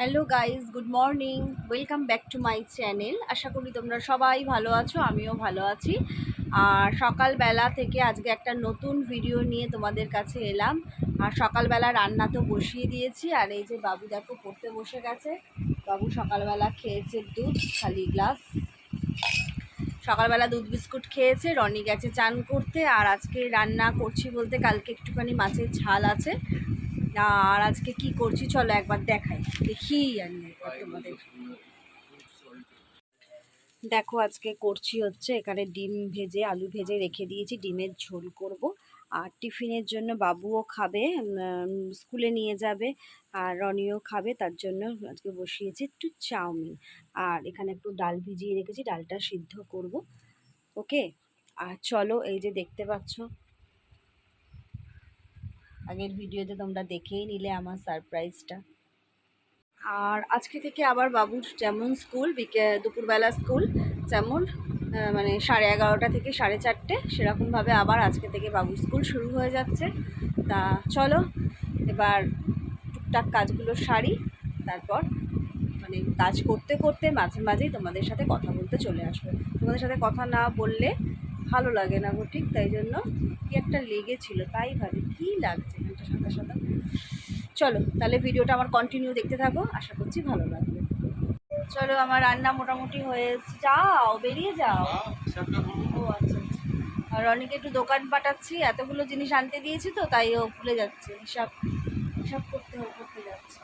Hello guys good morning. Welcome back to my channel. আশা করি তোমরা সবাই ভালো আছো, আমিও ভালো আছি। আর সকালবেলা থেকে আজকে একটা নতুন ভিডিও নিয়ে তোমাদের কাছে এলাম। আর সকালবেলা রান্না তো বসিয়ে দিয়েছি, আর এই যে বাবু দেখো পড়তে বসে গেছে। বাবু সকালবেলা খেয়েছে দুধ, খালি গ্লাস। সকালবেলা দুধ বিস্কুট খেয়েছে, রনি গেছে চান করতে। আর আজকে রান্না করছি বলতে কালকে একটুখানি মাছের ঝাল আছে। আর আজকে কি করছি? চলো একবার দেখাই। দেখি আমি দেখো, আজকে করছি হচ্ছে এখানে ডিম ভেজে, আলু ভেজে রেখে দিয়েছি। ডিমের ঝোল করব। আর টিফিনের জন্য বাবুও খাবে স্কুলে নিয়ে যাবে, আর রনিও খাবে, তার জন্য আজকে বসিয়েছি একটু চাউমিন। আর এখানে একটু ডাল ভিজিয়ে রেখেছি, ডালটা সিদ্ধ করব। ওকে? আর চলো, এই যে দেখতে পাচ্ছ আগের ভিডিওতে তোমরা দেখেই নিলে আমার সারপ্রাইজটা আর আজকে থেকে আবার বাবুর যেমন স্কুল বিকে দুপুরবেলা স্কুল যেমন মানে সাড়ে এগারোটা থেকে সাড়ে চারটে, সেরকমভাবে আবার আজকে থেকে বাবুর স্কুল শুরু হয়ে যাচ্ছে। তা চলো, এবার টুকটাক কাজগুলো সারি, তারপর মানে কাজ করতে করতে মাঝে মাঝেই তোমাদের সাথে কথা বলতে চলে আসবে। তোমাদের সাথে কথা না বললে ভালো লাগে না গো ঠিক তাই জন্য কি একটা লেগেছিল তাই ভাবি কী লাগছে এখানটা সাদা সাদা চলো তাহলে ভিডিওটা আমার কন্টিনিউ দেখতে থাকো আশা করছি ভালো লাগবে। চলো আমার রান্না মোটামুটি হয়ে যাও বেরিয়ে যাও। ও আচ্ছা আচ্ছা। আর রনিকে একটু দোকান পাঠাচ্ছি এতগুলো জিনিস আনতে দিয়েছি তো তাই ও ভুলে যাচ্ছে। হিসাব হিসাব করতে হবে করতে যাচ্ছে।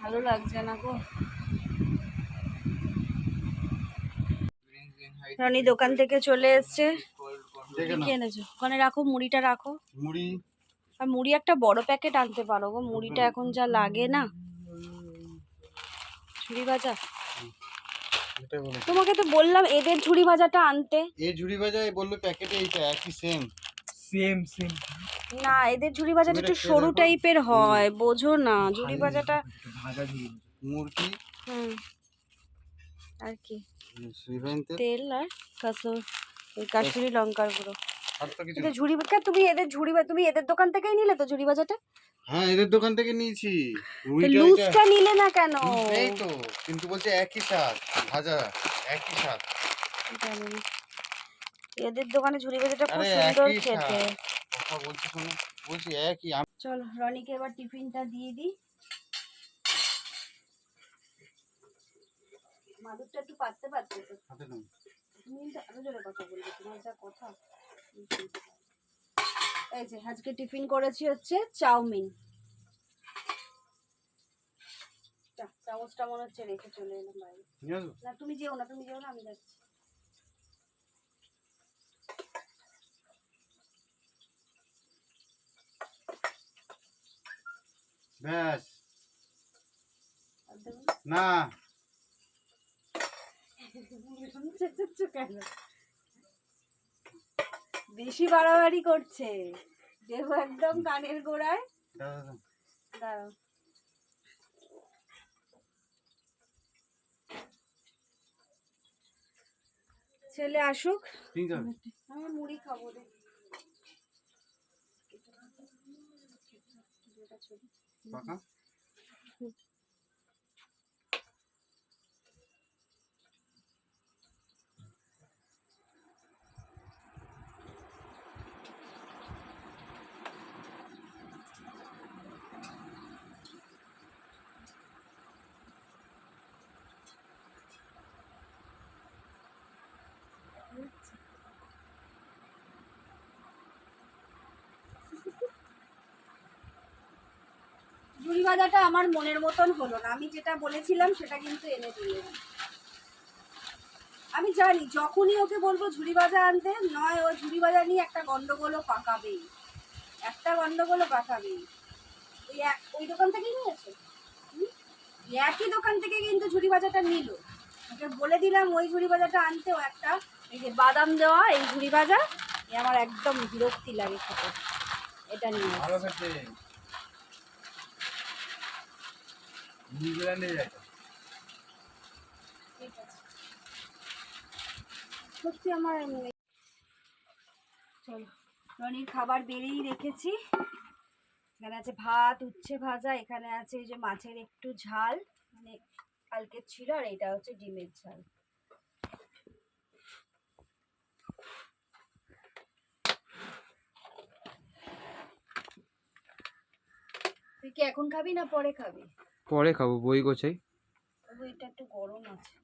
ভালো লাগছে না গো। রনি দোকান থেকে চলে এসছে। কি এনেছো? ওখানে রাখো মুড়িটা রাখো। মুড়ি। আর মুড়ি একটা বড় প্যাকেট আনতে পারো গো মুড়িটা এখন যা লাগে না। ঝুড়ি ভাজা? তোমাকে তো বললাম এদের ঝুড়ি ভাজাটা আনতে। এই ঝুড়ি ভাজায় বলল প্যাকেটে এইটা একই সেম সেম সেম না এদের ঝুড়ি ভাজাটা একটু সরু টাইপের হয় বোঝো না। ঝুড়ি ভাজাটা ভাজা ঝুড়ি। মুরগি হুম। আর কি? তেল? আর কাসুর কাশ্মীরি লঙ্কার গুঁড়ো। এদের ঝুড়ি তুমি এদের ঝুড়ি তুমি এদের দোকান থেকেই নিলে তো ঝুড়ি ভাজাটা হ্যাঁ এদের দোকান থেকে নিয়েছি। লুজটা নিলে না কেন? এই তো কিন্তু বলছে একই স্বাদ ভাজা একই স্বাদ। এদের দোকানে ঝুড়ি ভাজাটা খুব সুন্দর খেতে। কথা বলছি শোনো বলছি একই চল রনিকে এবার টিফিনটা দিয়ে দিই। মাদুরটা একটু পাততে পারতে? তো হাতে নাও। তুমি কিন্তু আরও জোরে কথা বলবে তোমার যা কথা। এই যে আজকে টিফিন করেছি হচ্ছে চাউমিন। চামচটা মনে হচ্ছে রেখে চলে এলাম বাইরে। না তুমি যেও না তুমি যেও না আমি যাচ্ছি। ব্যাস। না? কেন? বেশি বাড়াবাড়ি করছে। দেবো একদম কানের গোড়ায়। দাঁড়াও। ছেলে আসুক। আমি মুড়ি খাব রে। পাকা? ভাজাটা আমার মনের মতন হলো না। আমি যেটা বলেছিলাম সেটা কিন্তু এনে না। আমি জানি, যখনই ওকে বলব ঝুড়ি ভাজা আনতে, নয়, ও ঝুড়ি ভাজা নিয়ে একটা গন্ডগোলও পাকাবেই। একটা গন্ডগোলও পাকাবেই। ওই এক- ওই দোকান থেকেই নিয়েছে? একই দোকান থেকে কিন্তু ঝুড়ি ভাজাটা নিল। ওকে বলে দিলাম, ওই ঝুড়ি ভাজাটা আনতে, ও একটা, এই যে বাদাম দেওয়া, এই ঝুড়ি এ আমার একদম বিরক্তি লাগে খেতে। এটা নিয়ে এসেছে। ভালো খেতে নিউজিল্যান্ডে আছে সত্যি আমার চলো, রনির খাবার বেড়েই রেখেছি। এখানে আছে ভাত, উচ্ছে ভাজা, এখানে আছে এই যে মাছের একটু ঝাল মানে কালকে ছিল, আর এটা হচ্ছে ডিমের ঝাল। তুই কি এখন খাবি না পরে খাবি? পরে খাব, বই গোছাই। তবু এটা একটু গরম আছে।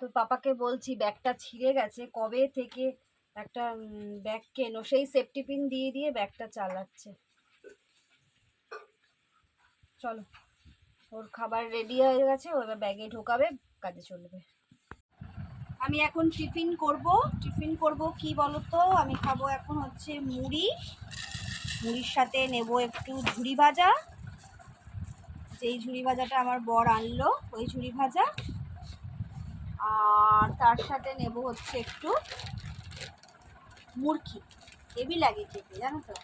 তো পাপাকে বলছি ব্যাগটা ছিঁড়ে গেছে, কবে থেকে একটা ব্যাগ কেনো? সেই সেফটি পিন দিয়ে দিয়ে ব্যাগটা চালাচ্ছে। চলো। ওর খাবার রেডি হয়ে গেছে, ও এবার ব্যাগে ঢোকাবে, কাজে চলবে। আমি এখন টিফিন করব। টিফিন করব কি বলো তো আমি খাব এখন হচ্ছে মুড়ি। মুড়ির সাথে নেব একটু ঝুড়ি ভাজা। যেই ঝুড়ি ভাজাটা আমার বর আনলো, ওই ঝুড়ি ভাজা। আর তার সাথে নেব হচ্ছে একটু মুরকি হেভি লাগে খেতে, জানো তো?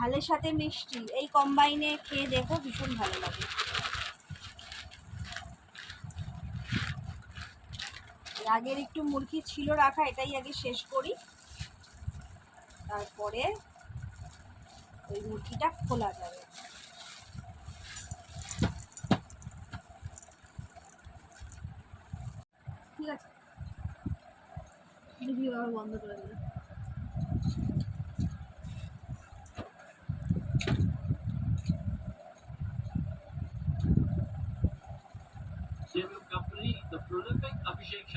ঝালের সাথে মিষ্টি, এই কম্বাইনে খেয়ে দেখো ভীষণ ভালো লাগে। আগের একটু মুরগি ছিল রাখা, এটাই আগে শেষ করি। তারপরে ওই মুরগিটা খোলা যাবে। ঠিক আছে। বন্ধ করে দিল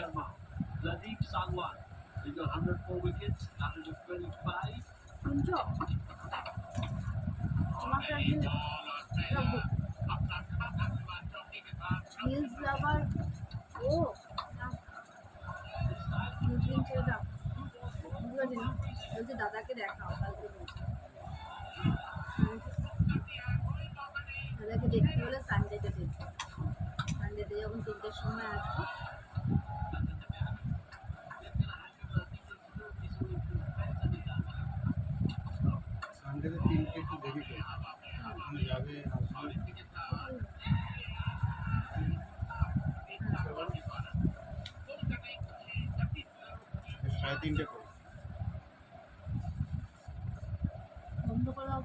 Sharma, Ladeep Sangwan with your 104 wickets, average of 25. শুনছো আমাকে আসলে হিলস লাভার ও না মুসলিম ছেলেটা বুঝতে না বলছে দাদাকে দেখাও দাদাকে দেখতে হলে সানডেতে দেখব সানডেতে যখন তিনটের সময় আসব সানডেতে তিনটে একটু দেরি যাবে সাড়ে তিনটে করে বন্ধ করে দাও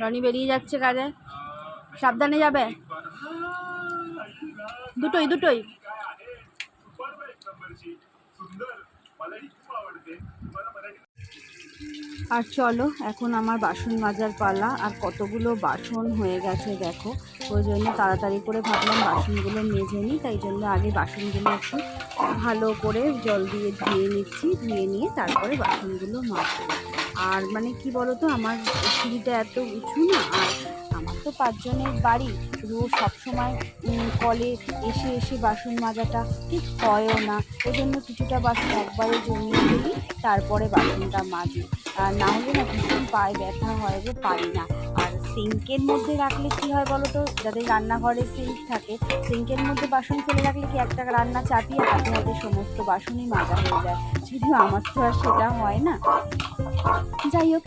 রনি বেরিয়ে যাচ্ছে কাজে। সাবধানে যাবে। দুটোই দুটোই। আর চলো, এখন আমার বাসন মাজার পালা, আর কতগুলো বাসন হয়ে গেছে দেখো। ওই জন্য তাড়াতাড়ি করে ভাবলাম বাসনগুলো মেজে নিই, তাই জন্য আগে বাসনগুলো একটু ভালো করে জল দিয়ে ধুয়ে নিচ্ছি, ধুয়ে নিয়ে তারপরে বাসনগুলো মাজবো। আর মানে কি বলতো, আমার সিঁড়িটা এত উঁচু না, আর তো পাঁচজনের বাড়ি। রোজ সবসময় কলে এসে এসে বাসন মাজাটা ঠিক হয়ও না। ওই জন্য কিছুটা বাসন একবারে জমিয়ে ফেলি, তারপরে বাসনটা মাজি। আর না হলে না ভীষণ পায়ে ব্যথা হয় যে পারি না। আর সিঙ্কের মধ্যে রাখলে কি হয় বলো তো? যাদের রান্নাঘরে সিঙ্ক থাকে, সিঙ্কের মধ্যে বাসন ফেলে রাখলে কি একটা রান্না চাপিয়ে হাতে হাতে সমস্ত বাসনই মাজা হয়ে যায়? যদিও আমার তো আর সেটা হয় না। যাই হোক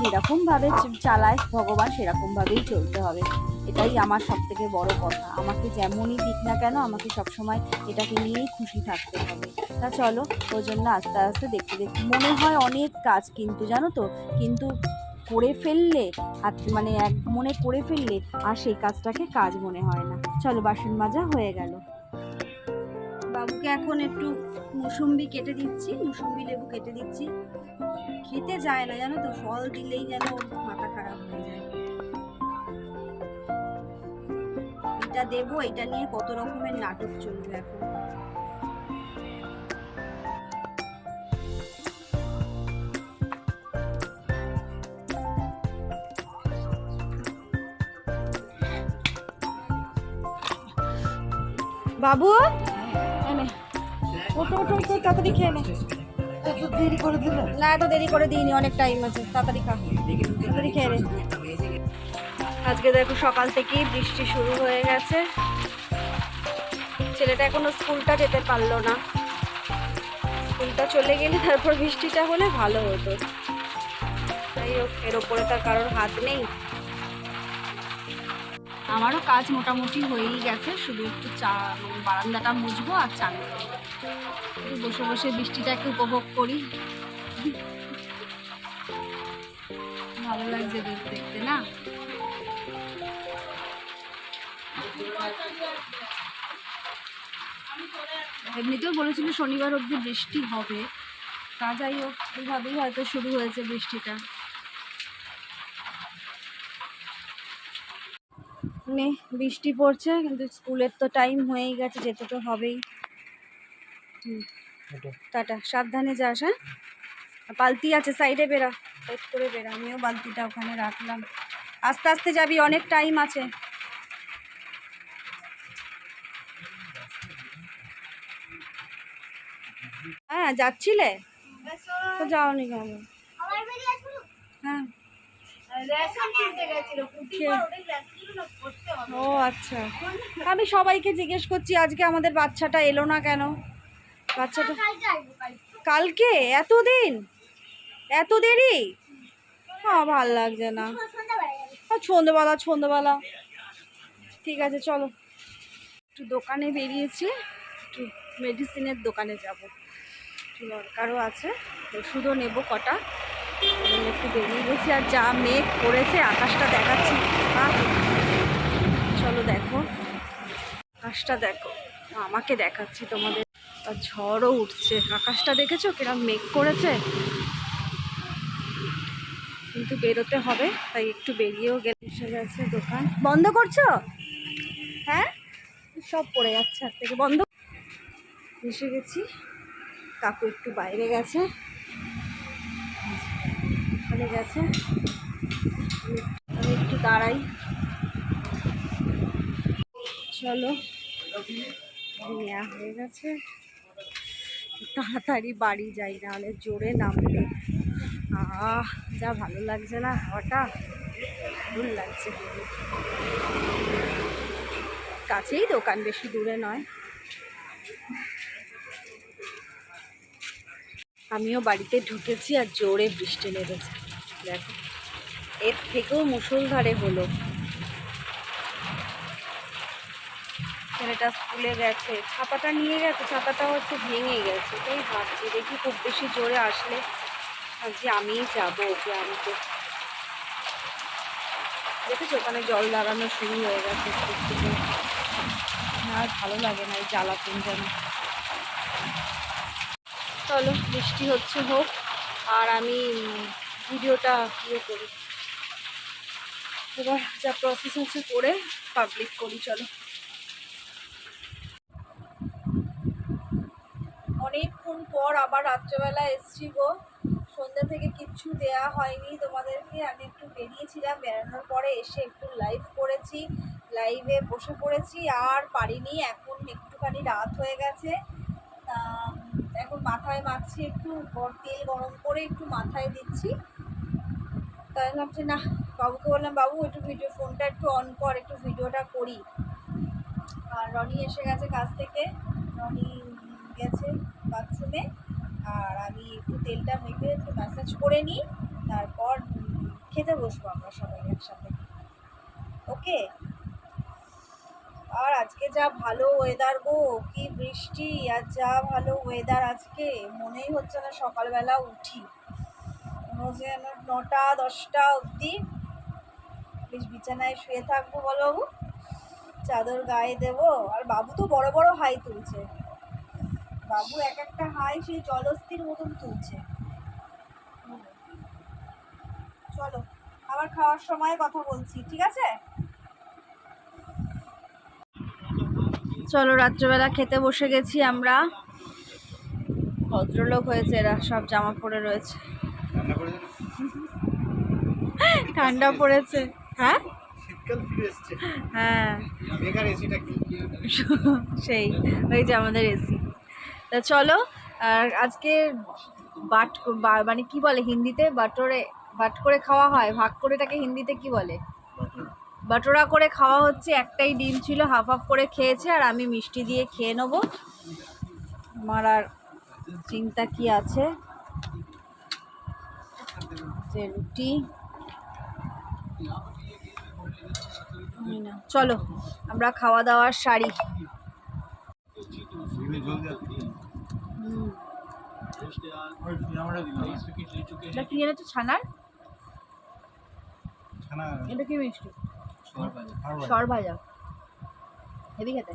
যেরকমভাবে চালায় ভগবান সেরকমভাবেই চলতে হবে। এটাই আমার সব থেকে বড় কথা। আমাকে যেমনই দিক না কেন, আমাকে সবসময় এটাকে নিয়েই খুশি থাকতে হবে। তা চলো ওই জন্য আস্তে আস্তে দেখতে দেখতে। মনে হয় অনেক কাজ কিন্তু, জানো তো? কিন্তু করে ফেললে আর মানে এক মনে করে ফেললে, আর সেই কাজটাকে কাজ মনে হয় না। চলো, বাসন মাজা হয়ে গেল। লেবুকে এখন একটু মুসম্বি কেটে দিচ্ছি, মুসম্বি লেবু কেটে দিচ্ছি। খেতে যায় না জানো তো, ফল দিলেই যেন মাথা খারাপ হয়ে যায়। এটা দেবো, এটা নিয়ে কত রকমের নাটক চলবে এখন। বাবু ওটো ওটো ওটো তাড়াতাড়ি খেয়ে নে। এত দেরি করে দিলে? না এত দেরি করে দিইনি অনেক টাইম আছে তাড়াতাড়ি খা। তাড়াতাড়ি খেয়ে নে। আজকে দেখো সকাল থেকেই বৃষ্টি শুরু হয়ে গেছে। ছেলেটা এখনও স্কুলটা যেতে পারল না। স্কুলটা চলে গেলে তারপর বৃষ্টিটা হলে ভালো হতো। যাই হোক এর ওপরে তার কারোর হাত নেই। আমারও কাজ মোটামুটি হয়েই গেছে, শুধু একটু চা মানে বারান্দাটা মুছবো আর চান বসে বসে বৃষ্টিটাকে উপভোগ করি। ভালো লাগছে দেখতে, না? এমনিতেও বলেছিল শনিবার অবধি বৃষ্টি হবে। তা যাই হোক এইভাবেই হয়তো শুরু হয়েছে বৃষ্টিটা। নে বৃষ্টি পড়ছে কিন্তু স্কুলের তো টাইম হয়েই গেছে যেতে তো হবেই। টাটা সাবধানে যাস হ্যাঁ? বালতি আছে সাইডে বেরা সাইড করে বেরা আমিও বালতিটা ওখানে রাখলাম। আস্তে আস্তে যাবি অনেক টাইম আছে। হ্যাঁ যাচ্ছিলে? তো যাওনি কেন? ও আচ্ছা। আমি সবাইকে জিজ্ঞেস করছি আজকে আমাদের বাচ্চাটা এলো না কেন? বাচ্চাটা কালকে এতদিন? এত দেরি? হ্যাঁ ভালো লাগছে না। হ্যাঁ সন্ধ্যেবেলা সন্ধ্যেবেলা ঠিক আছে চলো। একটু দোকানে বেরিয়েছি একটু মেডিসিনের দোকানে যাব। একটু দরকারও আছে ওষুধও নেব কটা। একটু বেরিয়ে গেছি আর যা মেঘ পড়েছে আকাশটা দেখাচ্ছি। চলো দেখো। আকাশটা দেখো। আমাকে দেখাচ্ছি তোমাদের। ঝড়ও উঠছে। আকাশটা দেখেছ কিরম মেঘ করেছে? কিন্তু বেরোতে হবে, তাই একটু বেরিয়েও গেলে। এসে গেছে দোকান। বন্ধ করছ? হ্যাঁ? সব পড়ে যাচ্ছে হাত থেকে। বন্ধ। এসে গেছি। কাকু একটু বাইরে গেছে। ওখানে গেছে। আমি- একটু দাঁড়াই। চলো। নেওয়া হয়ে গেছে। তাড়াতাড়ি বাড়ি যাই, নাহলে জোরে নামলে আহ, যা ভালো লাগছে না হাওয়াটা ভুল লাগছে। কাছেই দোকান, বেশি দূরে নয়। আমিও বাড়িতে ঢুকেছি আর জোরে বৃষ্টি নেমেছে। দেখো। এর থেকেও মুষলধারে হলো। ছেলেটা স্কুলে গেছে, ছাতাটা নিয়ে গেছে, ছাতাটা হচ্ছে ভেঙে গেছে। তাই ভাবছি, দেখি খুব বেশি জোরে আসলে ভাবছি আমিই যাব ওকে আনতে দেখেছ? ওখানে জল দাঁড়ানো শুরু হয়ে গেছে আর ভালো লাগে না এই জ্বালাতন যেন। চলো, বৃষ্টি হচ্ছে হোক। আর আমি ভিডিওটা ইয়ে করি। এবার যা প্রসেস হচ্ছে করে পাবলিক করি, চলো। অনেকক্ষণ পর আবার রাত্রেবেলা এসছি গো। সন্ধ্যা থেকে কিচ্ছু দেয়া হয়নি তোমাদেরকে। আমি একটু বেরিয়েছিলাম, বেরানোর পরে এসে একটু লাইভ করেছি লাইভে বসে পড়েছি। আর পারিনি, এখন একটুখানি রাত হয়ে গেছে। এখন মাথায় মাখছি একটু তেল গরম করে একটু মাথায় দিচ্ছি। তাই ভাবছি না বাবুকে বললাম, বাবু, একটু ভিডিও ফোনটা একটু অন কর, একটু ভিডিওটা করি। আর রনি এসে গেছে কাজ থেকে। রনি গেছে বাথরুমে আর আমি একটু তেলটা মেখে একটু ম্যাসাজ করে নিই। তারপর খেতে বসবো আমরা সবাই একসাথে। ওকে? আর আজকে যা ভালো ওয়েদার গো, কি বৃষ্টি, আর যা ভালো ওয়েদার আজকে, মনেই হচ্ছে না সকালবেলা উঠি। হচ্ছে যেন নটা, দশটা অবধি। বেশ বিছানায় শুয়ে থাকব বলো বাবু চাদর গায়ে দেবো। আর বাবু তো বড় বড় হাই তুলছে। বাবু এক একটা হাই সেই জলস্থির মতন তুলছে। চলো, আবার খাওয়ার সময় কথা বলছি, ঠিক আছে? চলো, রাত্রেবেলা খেতে বসে গেছি আমরা। ভদ্রলোক হয়েছে এরা, সব জামা পরে রয়েছে। ঠান্ডা পড়েছে হ্যাঁ? হ্যাঁ। সেই ওই যে আমাদের এসি তা চলো আর আজকে বাট মানে কি বলে হিন্দিতে? বাটরে বাট করে খাওয়া হয়। ভাগ করে তাকে হিন্দিতে কি বলে? বাটোরা করে খাওয়া হচ্ছে একটাই ডিম ছিল হাফ হাফ করে খেয়েছে আর আমি মিষ্টি দিয়ে খেয়ে নেব। আমার আর চিন্তা কি আছে? আছে রুটি। চলো আমরা খাওয়া দাওয়ার শাড়ি কি এনেছো ছানার? এটা কি মিষ্টি? ভাজা হেভি খেতে।